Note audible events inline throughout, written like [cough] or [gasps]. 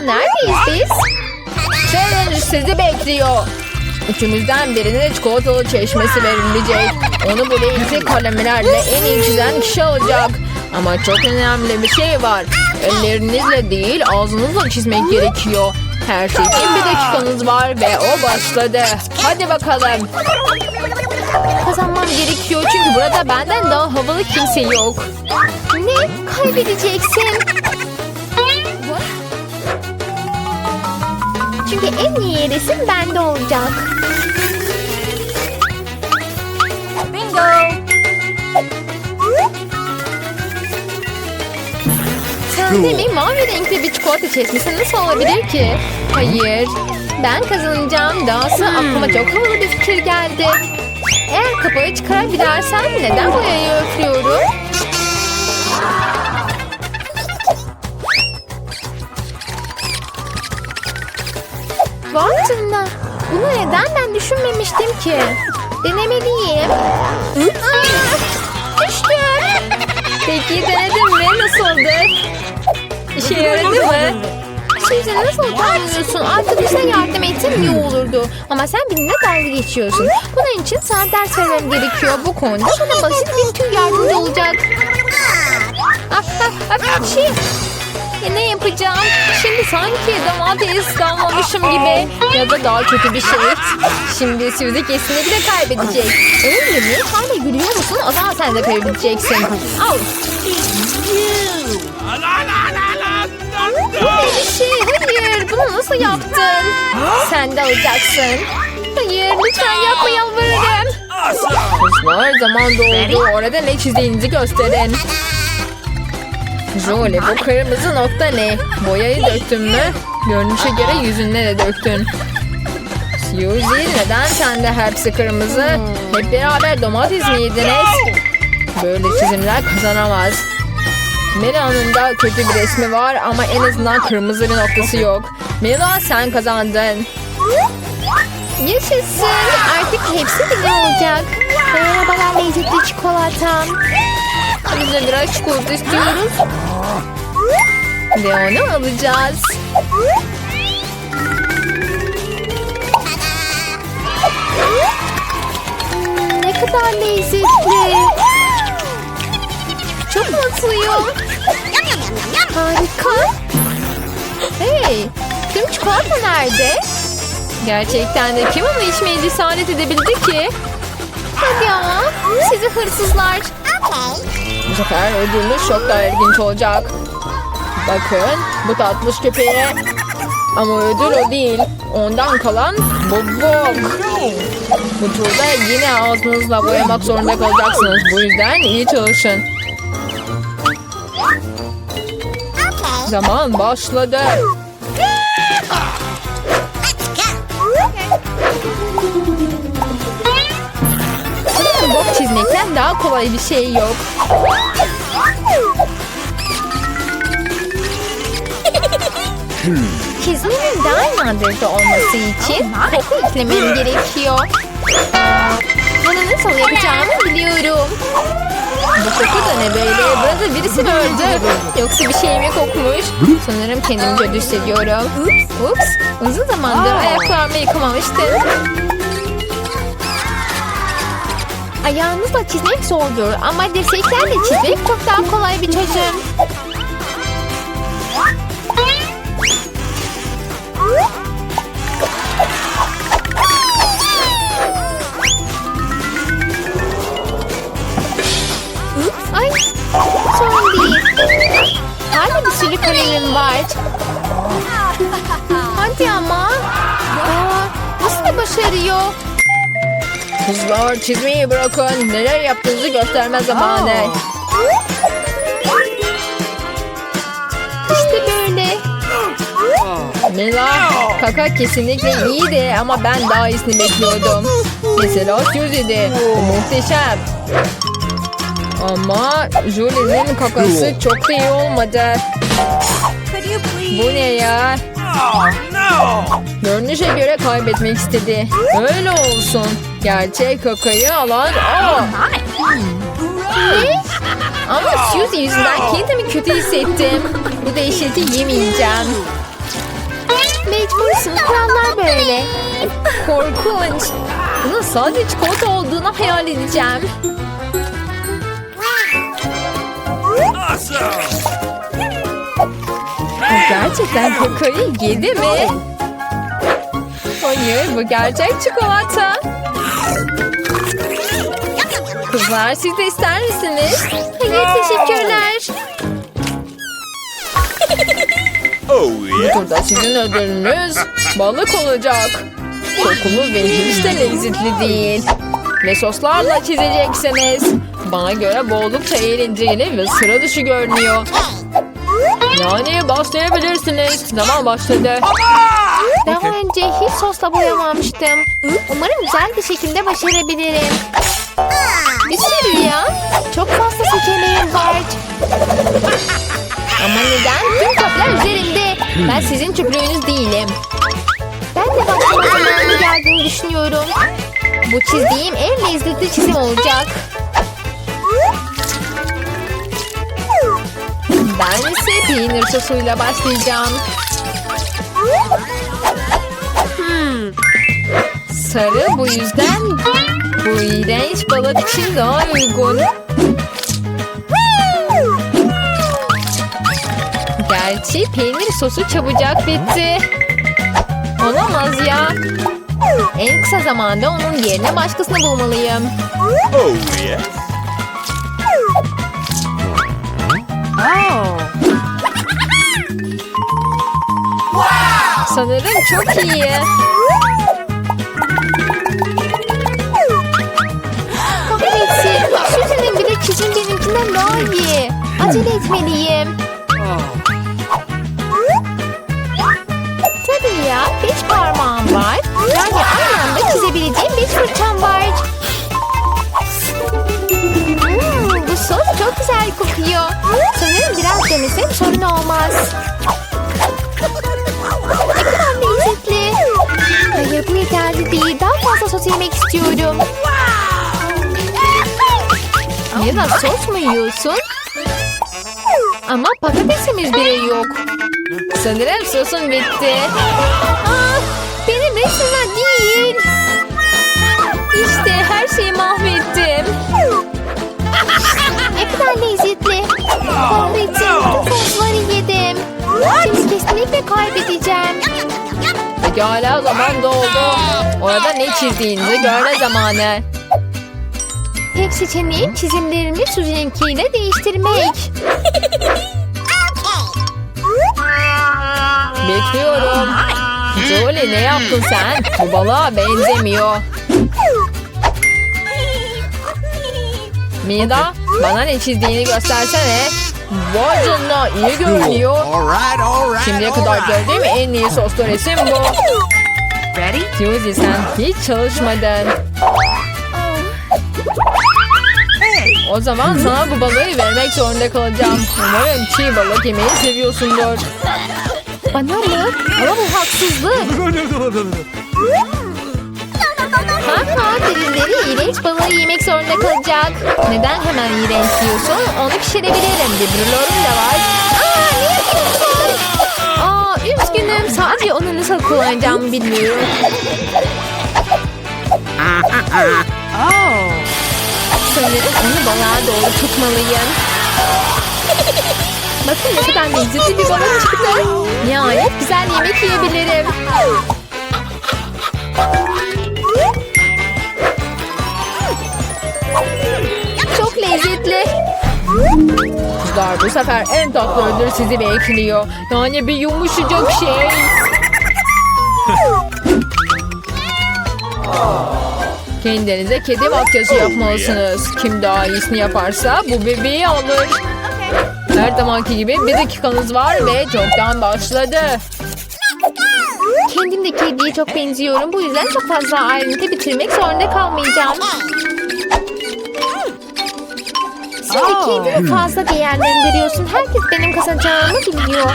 Aa, neredeyiz biz? Challenge sizi bekliyor. Üçümüzden birine çikolatalı çeşmesi verilecek. Onu bu renkli kalemlerle en iyi çizen kişi alacak. Ama çok önemli bir şey var. Ellerinizle değil ağzınızla çizmek gerekiyor. Her şey için bir dakikanız var ve o başladı. Hadi bakalım. Kazanmam gerekiyor çünkü burada benden daha havalı kimse yok. Ne? Kaybedeceksin. Çünkü en iyi resim bende olacak. Bingo. Sende mi mavi renkli bir çikolata çeşmesi nasıl olabilir ki? Hayır. Ben kazanacağım. Dahası aklıma çok havalı bir fikir geldi. Eğer kapağı çıkarabilirsem neden boyayı öflüyorum? Vay canına. Bunu neden ben düşünmemiştim ki? Denemeliyim. Aa, düştüm. Peki denedin mi? Nasıldı? İşe yaradı mı? Şimdi nasıl utanmıyorsun? Arkadaşına yardım etsen iyi olurdu. Ama sen benimle dalga geçiyorsun. Bunun için sana ders vermem gerekiyor. Bu konuda bana basit bir tür yardımcı olacak. Ah, ah, ah, şey. E, ne yapacağım? Şimdi sanki domates damlamışım gibi. Ya da daha kötü bir şey. Şimdi Suzy kesinlikle kaybedecek. Öyle mi? Hala gülüyor musun? O zaman sen de kaybedeceksin. Al. Ne bir şey? Hayır. Bunu nasıl yaptın? Sen de alacaksın. Hayır lütfen yapma yalvarırım. Kızlar zaman doldu. Orada ne çizdiğinizi gösterin. Jolie bu kırmızı nokta ne? Boyayı döktün mü? Görünüşe göre yüzünde de döktün. Suzy neden sende hepsi kırmızı? Hep beraber domates mi yediniz? Böyle çizimler kazanamaz. Mela'nın da kötü bir resmi var ama en azından kırmızı bir noktası yok. Mela sen kazandın. Yaşasın. Artık hepsi benim olacak. Merhabalar lezzetli çikolatam. Biz de biraz çikolata istiyoruz. Ve onu alacağız. Ne kadar lezzetli. Çok mutluyum. Harika. Hey, tüm çikolata nerede? Gerçekten de kim onu içmeye cesaret edebildi ki? Hadi ama. Sizi hırsızlar. Bu sefer ödülümüz çok daha ilginç olacak. Bakın bu tatlış köpeğe. Ama ödül o değil. Ondan kalan bobok. Bu turda yine ağzınızla boyamak zorunda kalacaksınız. Bu yüzden iyi çalışın. Zaman başladı. Bok çizmekten daha kolay bir şey yok. Çizmenin daha nadirde olması için koku eklemem gerekiyor. Bunu nasıl yapacağımı biliyorum. Bu koku da ne böyle? Burada birisi mi öldü? Yoksa bir şey mi kokmuş? Sanırım kendimi kötü hissediyorum. Ups. Uzun zamandır ayaklarımı yıkamamıştım. Ayağınızla çizmek zordur ama dirseklerle çizmek çok daha kolay bir çözüm. Ay, sorun değil. Hala bir sürü kalemim var. Hadi ama. Aa, nasıl da başarıyor? Kızlar çizmeyi bırakın. Neler yaptığınızı gösterme zamanı. İşte böyle. Mila, kaka kesinlikle iyiydi ama ben daha iyisini bekliyordum. Mesela Suzy'di. Muhteşem. Ama Julie'nin kakası çok da iyi olmadı. Bu ne ya? Görünüşe göre kaybetmek istedi. Öyle olsun. Gerçek kakayı alan o. Ne? Ama Suzy yüzünden kendimi kötü hissettim. Bu değişikliği yemeyeceğim. Mecbursun. Kurallar böyle. Korkunç. Bunun sadece çikolata olduğunu hayal edeceğim. Gerçekten kakayı yedi mi? Hayır bu gerçek çikolata. Kızlar siz de ister misiniz? Hayır teşekkürler. Oh yeah. Burada sizin ödülünüz balık olacak. Kokulu ve hiç de lezzetli değil. Ve soslarla çizeceksiniz. Bana göre bu oldukça eğlenceli ve sıra dışı görünüyor. Yani başlayabilirsiniz. Zaman başladı. Daha önce hiç sosla boyamamıştım. Umarım güzel bir şekilde başarabilirim. Bir sürü ya. Çok fazla seçeneğim var. Ama neden? Tüm toplar üzerimde. Ben sizin çöplüğünüz değilim. Ben de başlama zamanı geldiğini düşünüyorum. Bu çizdiğim en lezzetli çizim olacak. Ben ise peynir sosuyla başlayacağım. Hmm. Sarı bu yüzden bu iğrenç balık için daha uygun. Gerçi peynir sosu çabucak bitti. Olamaz ya. En kısa zamanda onun yerine başkasını bulmalıyım. Oh yeah. Sanırım çok iyi. Benimkinden daha iyi. Acele etmeliyim. Tabii ya. Beş parmağım var. Yani aynı anda çizebileceğim beş fırçam var. Hmm, bu sos çok güzel kokuyor. Sanırım biraz denesem sorun olmaz. Ne kadar lezzetli. Hayır bu yeterli değil. Daha fazla sos yemek istiyorum. Da sos mu yiyorsun? Ama patatesimiz bile yok. Sanırım sosun bitti. Ah, benim resimler değil. İşte her şeyi mahvettim. Ne kadar lezzetli. Kahretsin bütün sosları yedim. Şimdi kesinlikle kaybedeceğim. Pekala zaman doldu. Orada ne çizdiğinizi görme zamanı. Tek seçeneğim çizimlerimi Suzy'ninkiyle değiştirmek. [laughs] Bekliyorum. Jolie ne yaptın sen? Bu balığa benzemiyor. Mida bana ne çizdiğini göstersene. Vay canına iyi görünüyor. Şimdiye kadar gördüğüm en iyi soslu resim bu. Ready? Suzy sen hiç çalışmadın. O zaman sana bu balığı vermek zorunda kalacağım. Umarım çiğ balık yemeyi seviyorsundur. Bana mı? Ama bu haksızlık. Haha birileri iğrenç balığı yemek zorunda kalacak. Neden hemen iğrenç diyorsun? Onu pişirebilirim. Bir brülörüm de var. Aa ne yapıyorsun? Aa üzgünüm. Sadece onu nasıl kullanacağımı bilmiyorum. [laughs] Oh. Sanırım onu balığa doğru tutmalıyım. [laughs] Bakın ne kadar lezzetli bir balık çıktı. Nihayet güzel yemek yiyebilirim. Çok lezzetli. Kızlar bu sefer en tatlı ödül sizi bekliyor. Yani bir yumuşacak şey. [laughs] Kendinize kedi makyajı yapmalısınız. Kim daha iyisini yaparsa bu bebeği alır. Her zamanki gibi bir dakikanız var ve çoktan başladı. Kendim de kediye çok benziyorum. Bu yüzden çok fazla ayrıntı bitirmek zorunda kalmayacağım. Sen de kendini fazla değerlendiriyorsun. Herkes benim kazanacağımı biliyor.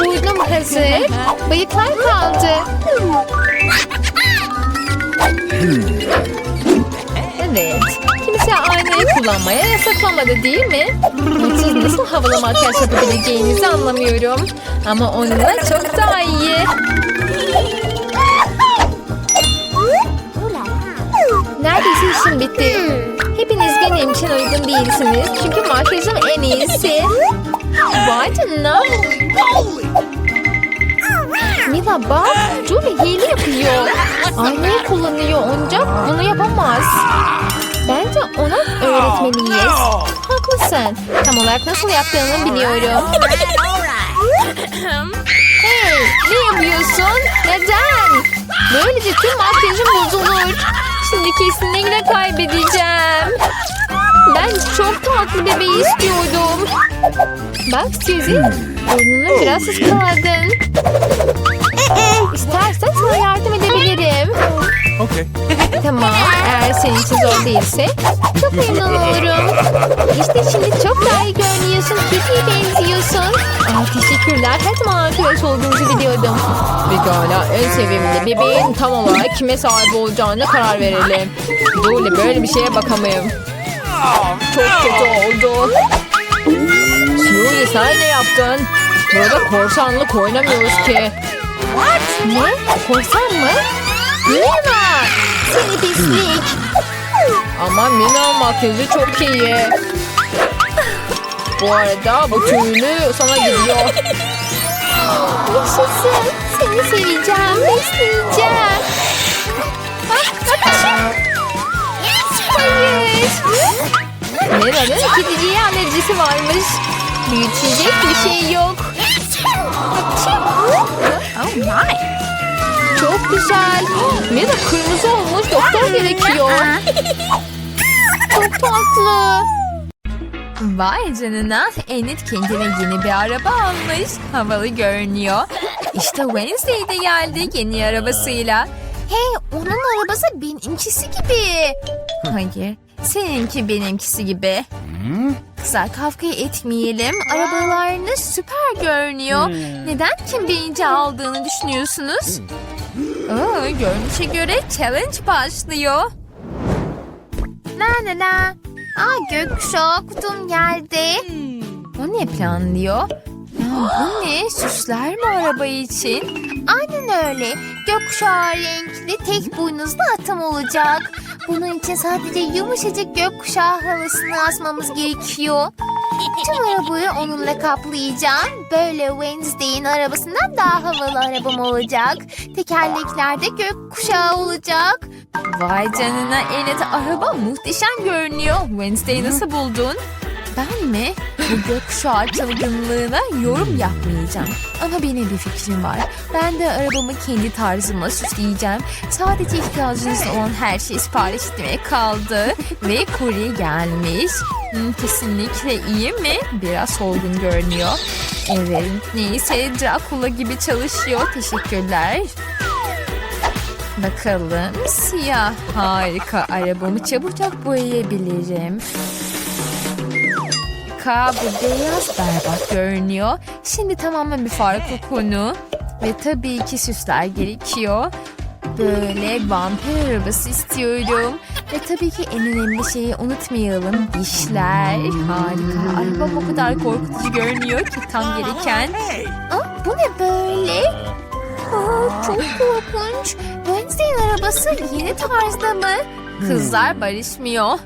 Burnum hazır. Bıyıklar kaldı. Evet. Kimse aynayı kullanmaya yasaklamadı değil mi? Siz nasıl havalı makyaj yapabileceğinizi anlamıyorum. Ama onunla çok daha iyi. Neredeyse işim bitti. Hepiniz benim için uygun değilsiniz. Çünkü makyajım en iyisi. Vay canına. Mila bak. Julie hile yapıyor. Aynayı kullanıyor oyuncak. Bunu yapamaz. Bence ona öğretmeliyiz. Haklısın. Tam olarak nasıl yaptığını biliyorum. Hey, ne yapıyorsun? Neden? Böylece tüm makyajım bozulur. Şimdi kesinlikle kaybedeceğim. Ben çok tatlı bebeği istiyordum. Bak Suzy, burnunu biraz ıskaladın. [laughs] İstersen sana yardım edebilirim. Okay. Tamam, eğer senin için zor değilse çok memnun olurum. İşte şimdi çok daha iyi görünüyorsun, Kitty'ye benziyorsun. Aa, teşekkürler, her zaman arkadaş olduğunuzu biliyordum. Pekala en sevimli bebeğin tam olarak kime sahip olacağına karar verelim. Julie böyle bir şeye bakamayım. Çok kötü oldu. Julie sen ne yaptın? Burada korsanlık oynamıyoruz ki. Ne? Korsan mı? Mina! Seni pislik. Ama Mina makyajı çok iyi. Bu arada bu tüylü sana gidiyor. Yaşasın. Seni seveceğim, besleyeceğim. Ah, ateşim. Hayır. Mina'nın Kediciye alerjisi varmış. Büyütecek bir şey yok. My. Çok güzel. Mina kırmızı olmuş doktor gerekiyor. [laughs] Çok tatlı. Vay canına Enid kendine yeni bir araba almış. Havalı görünüyor. İşte Wednesday de geldi yeni arabasıyla. Hey onun arabası benimkisi gibi. Hayır seninki benimkisi gibi. Kızlar kavga etmeyelim. Arabalarınız süper görünüyor. Neden kim birinci aldığını düşünüyorsunuz? Aa, görünüşe göre challenge başlıyor. La la la. Aa gökkuşağı kutum geldi. O ne planlıyor? Ya, bu [gasps] ne? Süsler mi araba için? Aynen öyle. Gökkuşağı renkli tek boynuzlu atam olacak. Bunun için sadece yumuşacık gökkuşağı halısını asmamız gerekiyor. Tüm arabayı onunla kaplayacağım. Böyle Wednesday'in arabasından daha havalı arabam olacak. Tekerleklerde gökkuşağı olacak. Vay canına Enet araba muhteşem görünüyor. Wednesday'i nasıl buldun? Ben mi? Bu gökkuşağı çılgınlığına yorum yapmayacağım. Ama benim bir fikrim var. Ben de arabamı kendi tarzıma süsleyeceğim. Sadece ihtiyacınız olan her şeyi sipariş etmeye kaldı. [laughs] Ve kurye gelmiş. Kesinlikle iyi mi? Biraz solgun görünüyor. Evet neyse Dracula gibi çalışıyor. Teşekkürler. Bakalım siyah. Harika. Arabamı çabucak boyayabilirim. Ka bu beyaz berbat görünüyor. Şimdi tamamen bir farklı konu. Ve tabii ki süsler gerekiyor. Böyle vampir arabası istiyorum. Ve tabii ki en önemli şeyi unutmayalım. Dişler. Harika. Arabam o kadar korkutucu görünüyor ki tam gereken. Aa, bu ne böyle? Aa, çok korkunç. Wednesday'in arabası yeni tarzda mı? Kızlar barışmıyor.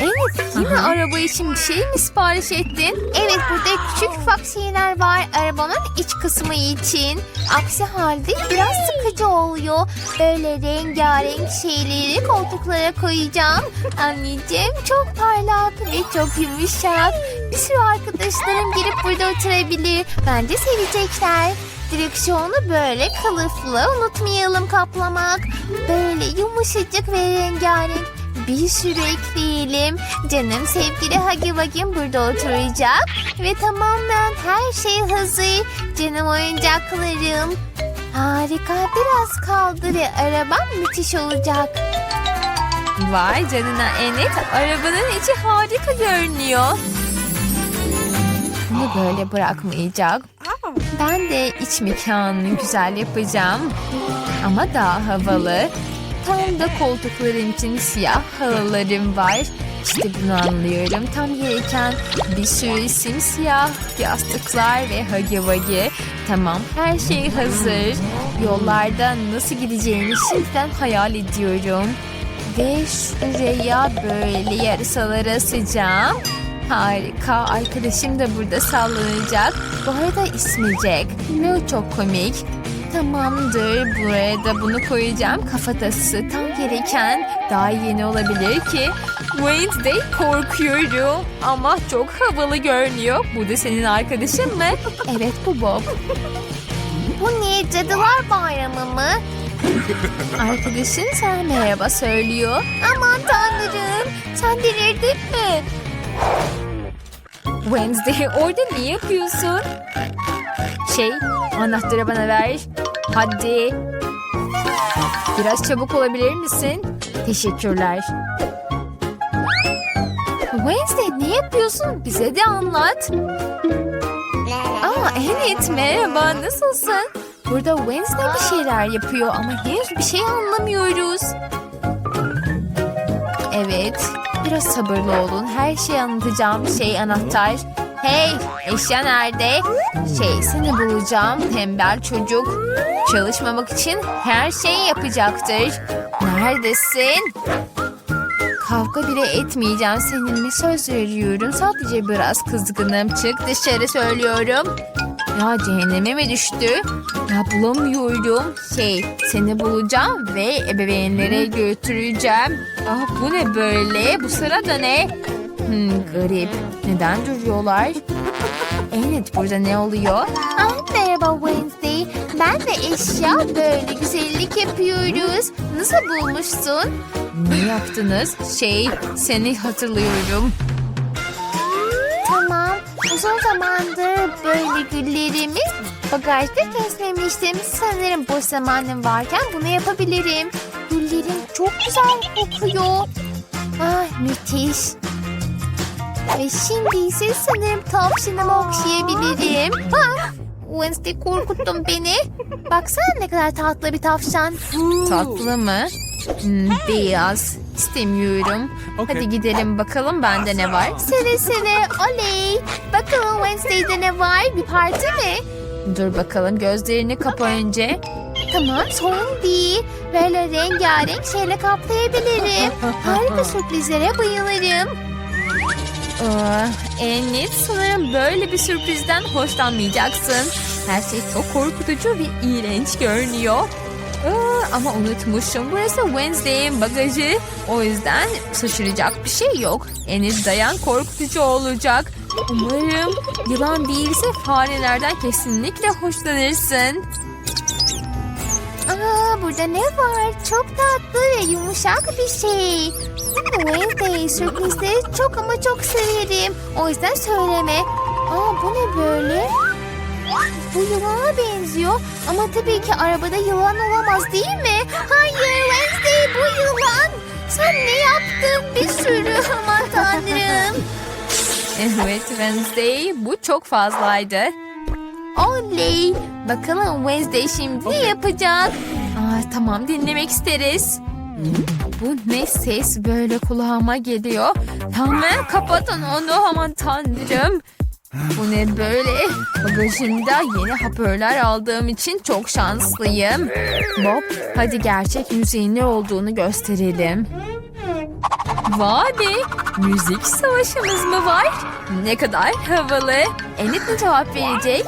Evet yine araba için bir şey mi sipariş ettin? Evet burada küçük ufak şeyler var arabanın iç kısmı için. Aksi halde biraz sıkıcı oluyor. Böyle rengarenk şeyleri koltuklara koyacağım. Anneciğim çok parlak ve çok yumuşak. Bir sürü arkadaşlarım gelip burada oturabilir. Bence sevecekler. Direksiyonu böyle kılıflı unutmayalım kaplamak. Böyle yumuşacık ve rengarenk. Bir sürü ekleyelim. Canım sevgili Hagi Wagim burada oturacak. Ve tamamen her şey hazır. Canım oyuncaklarım. Harika biraz kaldı ve arabam müthiş olacak. Vay canına Enet arabanın içi harika görünüyor. Bunu böyle bırakmayacak. Ben de iç mekanını güzel yapacağım. Ama daha havalı. Tam da koltuklarım için siyah halılarım var. İşte bunu anlıyorum. Tam gereken bir sürü simsiyah yastıklar ve hagi vagi. Tamam her şey hazır. Yollarda nasıl gideceğimi şimdiden hayal ediyorum. Ve şuraya böyle yarısaları asacağım. Harika. Arkadaşım da burada sallanacak. Bu arada ismi Jack. Ne çok komik. Tamamdır. Buraya da bunu koyacağım. Kafatası tam gereken. Daha yeni olabilir ki. Wednesday korkuyorum. Ama çok havalı görünüyor. Bu da senin arkadaşın mı? Evet bu Bob. Bu ne cadılar bayramı mı? Arkadaşın sana merhaba söylüyor. Aman tanrım sen delirdin mi? Wednesday orada ne yapıyorsun? Şey anahtarı bana ver. Hadi. Biraz çabuk olabilir misin? Teşekkürler. Wednesday ne yapıyorsun? Bize de anlat. Aa evet merhaba nasılsın? Burada Wednesday bir şeyler yapıyor ama henüz bir şey anlamıyoruz. Evet biraz sabırlı olun. Her şeyi anlatacağım şey anahtar. Hey eşya nerede? Şey seni bulacağım tembel çocuk. Çalışmamak için her şeyi yapacaktır. Neredesin? Kavga bile etmeyeceğim seninle söz veriyorum. Sadece biraz kızgınım. Çık dışarı söylüyorum. Ya cehenneme mi düştü? Ya bulamıyorum. Şey seni bulacağım ve ebeveynlere götüreceğim. Ah bu ne böyle? Bu sırada ne? Hmm, garip. Neden duruyorlar? Evet burada ne oluyor? Ah, merhaba Wednesday. Ben de eşya böyle güzellik yapıyoruz. Nasıl bulmuşsun? Ne yaptınız? Şey seni hatırlıyorum. Tamam. Uzun zamandır böyle güllerimiz bagajda kesmemiştim. Sanırım boş zamanım varken bunu yapabilirim. Güllerim çok güzel kokuyor. Ah müthiş. Ve şimdi ise sanırım tam şınımı okşayabilirim. Ha, Wednesday korkuttun beni. Baksana ne kadar tatlı bir tavşan. Tatlı mı? Hmm, beyaz. İstemiyorum. Hadi gidelim bakalım bende ne var. Seve seve oley. Bakalım Wednesday'de ne var? Bir parti mi? Dur bakalım gözlerini kapa önce. Tamam sorun değil. Böyle rengarenk şeyle kaplayabilirim. [laughs] Harika sürprizlere bayılırım. Enlit sanırım böyle bir sürprizden hoşlanmayacaksın. Her şey çok korkutucu ve iğrenç görünüyor. Aa, ama unutmuşum. Burası Wednesday'in bagajı. O yüzden şaşıracak bir şey yok. Enlit dayan korkutucu olacak. Umarım yılan değilse farelerden kesinlikle hoşlanırsın. Aa, burada ne var? Çok tatlı ve yumuşak bir şey. Wednesday sürprizleri çok ama çok severim. O yüzden söyleme. Aa, bu ne böyle? Bu yılana benziyor ama tabii ki arabada yılan olamaz değil mi? Hayır Wednesday bu yılan. Sen ne yaptın bir sürü [laughs] aman tanrım. Evet Wednesday bu çok fazlaydı. Oley. Bakalım Wednesday şimdi ne yapacak? Aa, tamam dinlemek isteriz. Bu ne ses böyle kulağıma geliyor. Hemen kapatın onu aman tanrım. Bu ne böyle? Bagajımda yeni hoparlör aldığım için çok şanslıyım. Bob hadi gerçek müziğin ne olduğunu gösterelim. Vay be! Müzik savaşımız mı var? Ne kadar havalı. Enid mi cevap verecek?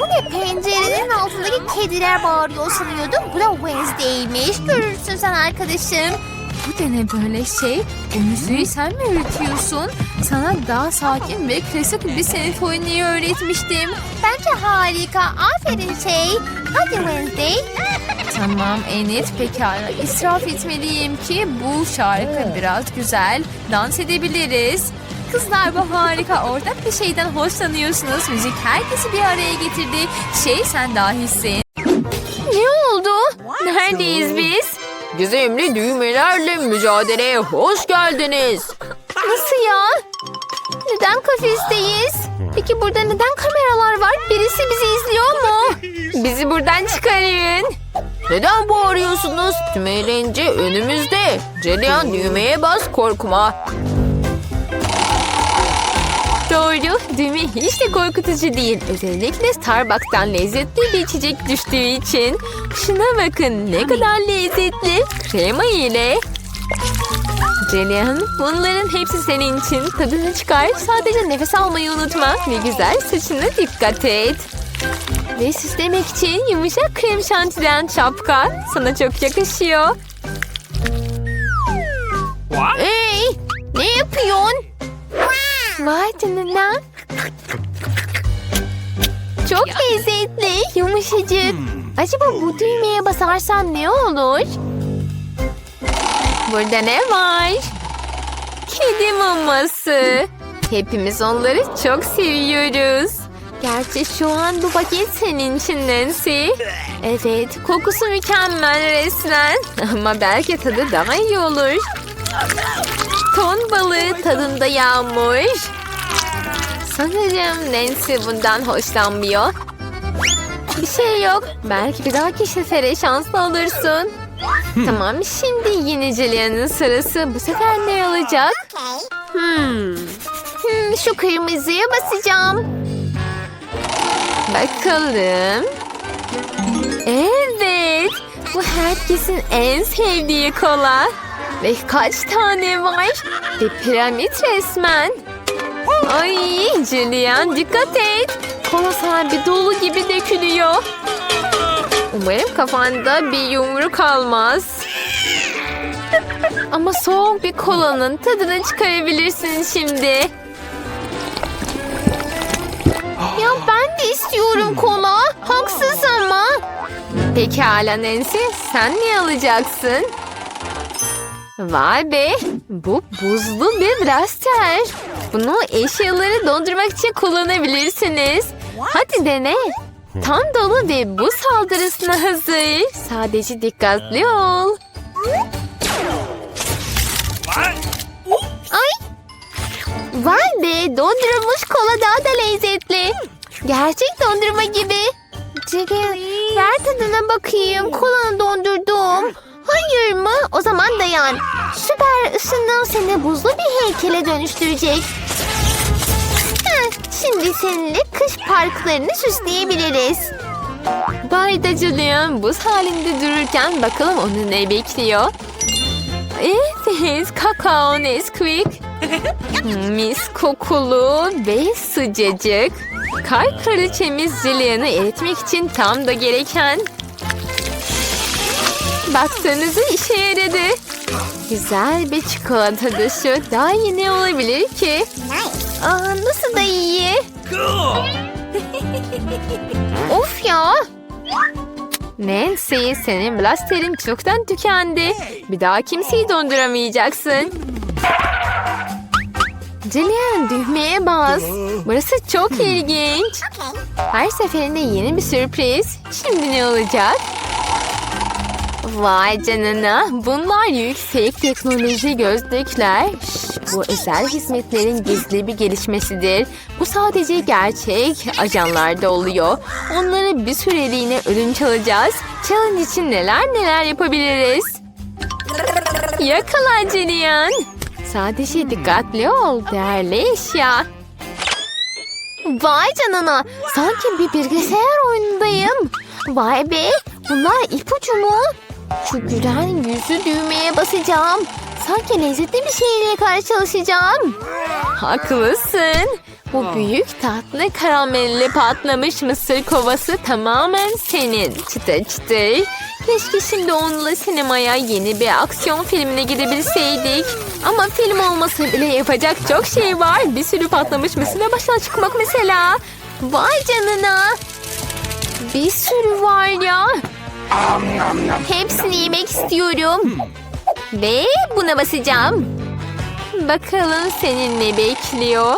Bu ne pencerenin altındaki kediler bağırıyor sanıyordum. Bu da Wednesday'miş. Görürsün sen arkadaşım. Bu da ne böyle şey? Bu müziği sen mi öğretiyorsun? Sana daha sakin ve klasik bir senfoniyi öğretmiştim. Bence harika. Aferin şey. Hadi Wednesday. [laughs] Tamam Enid pekala israf etmeliyim ki bu şarkı biraz güzel. Dans edebiliriz. Kızlar bu harika ortak bir şeyden hoşlanıyorsunuz. Müzik herkesi bir araya getirdi. Şey sen dahisin. Ne oldu? Neredeyiz biz? Gizemli düğmelerle mücadeleye hoş geldiniz. Nasıl ya? Neden kafesteyiz? Peki burada neden kameralar var? Birisi bizi izliyor mu? [laughs] Bizi buradan çıkarın. Neden bağırıyorsunuz? Tüm eğlence önümüzde. Celian düğmeye bas korkma. Doğru, düğme hiç de korkutucu değil. Özellikle Starbucks'tan lezzetli bir içecek düştüğü için. Şuna bakın ne kadar lezzetli. Krema ile. Celian, bunların hepsi senin için. Tadını çıkar. Sadece nefes almayı unutma. Ve güzel saçına dikkat et. Ve süslemek için yumuşak krem şantiden şapka. Sana çok yakışıyor. Hey, ne yapıyorsun? Vay canına. Çok lezzetli, yumuşacık. Acaba bu düğmeye basarsam ne olur? Burada ne var? Kedi maması. Hepimiz onları çok seviyoruz. Gerçi şu an bu paket senin için Nancy. Evet, kokusu mükemmel resmen. Ama belki tadı daha iyi olur. Ton balığı tadında yağmur. Sanırım Nancy bundan hoşlanmıyor. Bir şey yok. Belki bir dahaki sefere şanslı olursun. tamam şimdi Julia'nın sırası. Bu sefer ne olacak? Hmm, şu kırmızıya basacağım. Bakalım. Evet. Bu herkesin en sevdiği kola. Ve kaç tane var? Bir piramit resmen. Ay Julian dikkat et. Kola sahibi dolu gibi dökülüyor. Umarım kafanda bir yumruk kalmaz. Ama soğuk bir kolanın tadını çıkarabilirsin şimdi. Ya ben de istiyorum kola. Haksız ama. Pekala Nancy, sen ne alacaksın? Vay be, bu buzlu bir blaster. Bunu eşyaları dondurmak için kullanabilirsiniz. Hadi dene. Tam dolu ve buz saldırısına hazır. Sadece dikkatli ol. Vay be dondurulmuş kola daha da lezzetli. Gerçek dondurma gibi. Cegen ver tadına bakayım. Kolanı dayan. Süper ısınım seni buzlu bir heykele dönüştürecek. Şimdi seninle kış parklarını süsleyebiliriz. Bayda Julian buz halinde dururken bakalım onu ne bekliyor. Evet, [laughs] kakao Nesquik. Mis kokulu ve sıcacık. Kar kraliçemiz Julian'ı eritmek için tam da gereken. Baksanıza işe yaradı. Güzel bir çikolata dışı. Daha iyi ne olabilir ki? Aa, nasıl da iyi. of ya. Nancy senin blasterin çoktan tükendi. Bir daha kimseyi donduramayacaksın. Jillian düğmeye bas. Burası çok ilginç. Her seferinde yeni bir sürpriz. Şimdi ne olacak? Vay canına. Bunlar yüksek teknoloji gözlükler. Şş, bu özel hizmetlerin gizli bir gelişmesidir. Bu sadece gerçek ajanlarda oluyor. Onları bir süreliğine ödünç alacağız. Challenge için neler neler yapabiliriz. Yakala Jillian. Sadece dikkatli ol değerli eşya. Vay canına. Sanki bir bilgisayar oyunundayım. Vay be. Bunlar ipucu mu? Şu gülen yüzü düğmeye basacağım. Sanki lezzetli bir şeyle karşılaşacağım. Haklısın. Bu büyük tatlı karamelli patlamış mısır kovası tamamen senin. Çıtır çıtır. Keşke şimdi onunla sinemaya yeni bir aksiyon filmine gidebilseydik. Ama film olmasa bile yapacak çok şey var. Bir sürü patlamış mısırla başa çıkmak mesela. Vay canına. Bir sürü var ya. Hepsini yemek istiyorum. Ve buna basacağım. Bakalım senin ne bekliyor?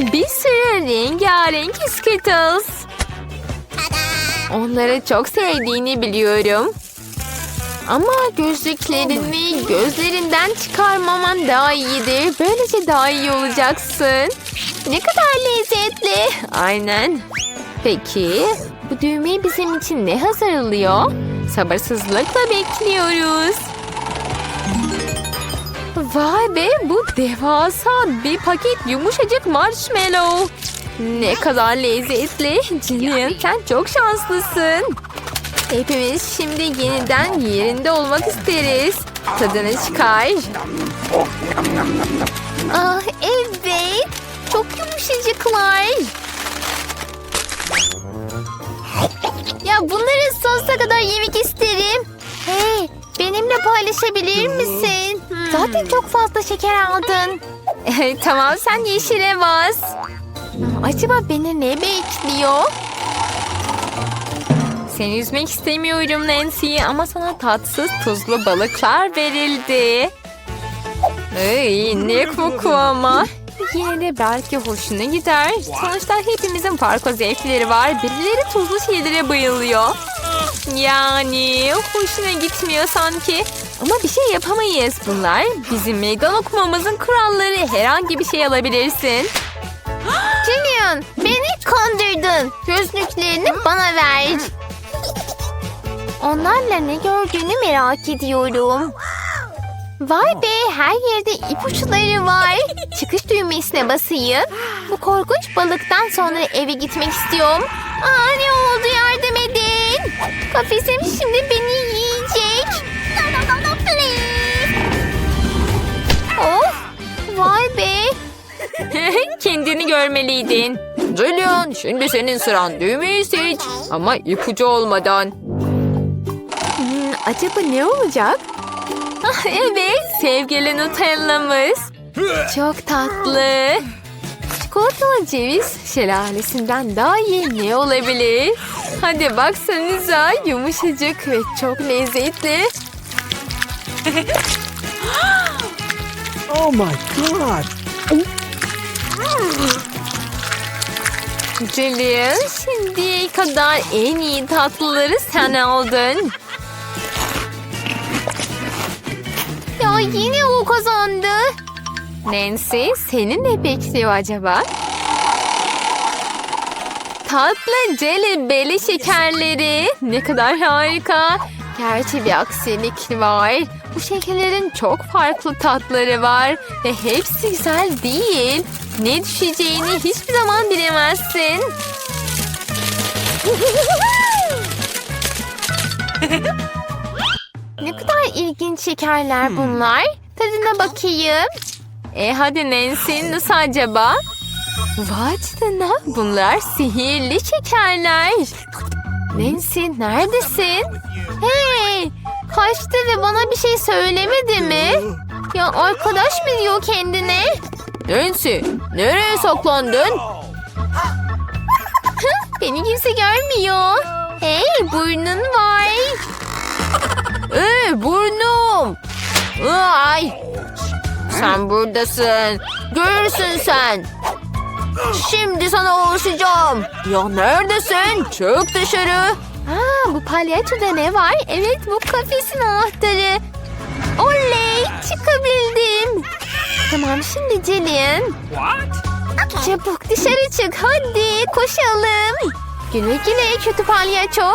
Bir sürü rengarenk Skittles. Onları çok sevdiğini biliyorum. Ama gözlüklerini gözlerinden çıkarmaman daha iyidir. Böylece daha iyi olacaksın. Ne kadar lezzetli. Aynen. Peki bu düğmeyi bizim için ne hazırlıyor? Sabırsızlıkla bekliyoruz. Vay be bu devasa bir paket yumuşacık marshmallow. Ne kadar lezzetli. Jillian sen çok şanslısın. Hepimiz şimdi yeniden yerinde olmak isteriz. Tadını çıkar. Ah evet. Çok yumuşacıklar. Ya bunları sonsuza kadar yemek isterim. Hey, benimle paylaşabilir misin? Zaten çok fazla şeker aldın. tamam sen yeşile bas. Acaba beni ne bekliyor? Seni üzmek istemiyorum Nancy ama sana tatsız tuzlu balıklar verildi. Ay, ne koku ama. Yine de belki hoşuna gider. Sonuçta hepimizin farklı zevkleri var. Birileri tuzlu şeylere bayılıyor. Yani hoşuna gitmiyor sanki. Ama bir şey yapamayız. Bunlar bizim meydan okumamızın kuralları. Herhangi bir şey alabilirsin. [gasps] Jillian, beni kandırdın. Gözlüklerini bana ver. Onlarla ne gördüğünü merak ediyorum. Vay be her yerde ipuçları var. [laughs] Çıkış düğmesine basayım. Bu korkunç balıktan sonra eve gitmek istiyorum. Aa ne oldu yardım edin. Kafesim şimdi beni yiyecek. Of vay be. [laughs] Kendini görmeliydin. Julian şimdi senin sıran düğmeyi seç. Ama ipucu olmadan. Hmm, acaba ne olacak? Ah, [laughs] evet sevgili Nutella'mız. Çok tatlı. Çikolatalı ceviz şelalesinden daha iyi ne olabilir? Hadi baksanıza yumuşacık ve çok lezzetli. [gasps] Oh my god. Julian şimdiye kadar en iyi tatlıları sen aldın. Yine o kazandı. Nancy seni ne bekliyor acaba? Tatlı celibeli şekerleri. Ne kadar harika. Gerçi bir aksilik var. Bu şekerlerin çok farklı tatları var. Ve hepsi güzel değil. Ne düşeceğini hiçbir zaman bilemezsin. [laughs] Ne kadar ilginç şekerler bunlar. Tadına bakayım. E hadi Nancy nasıl acaba? Vay canına bunlar sihirli şekerler. Nancy neredesin? Hey! Kaçtı ve bana bir şey söylemedi mi? Ya arkadaş mı diyor kendine? Nancy nereye saklandın? Beni kimse görmüyor. Hey burnun var. Ee, burnum. Ay. Sen buradasın. Görürsün sen. Şimdi sana ulaşacağım. Ya neredesin? Çık dışarı. Aa, bu palyaçoda ne var? Evet bu kafesin anahtarı. Oley çıkabildim. Tamam şimdi Jillian. Çabuk dışarı çık hadi koşalım. Güle güle kötü palyaço.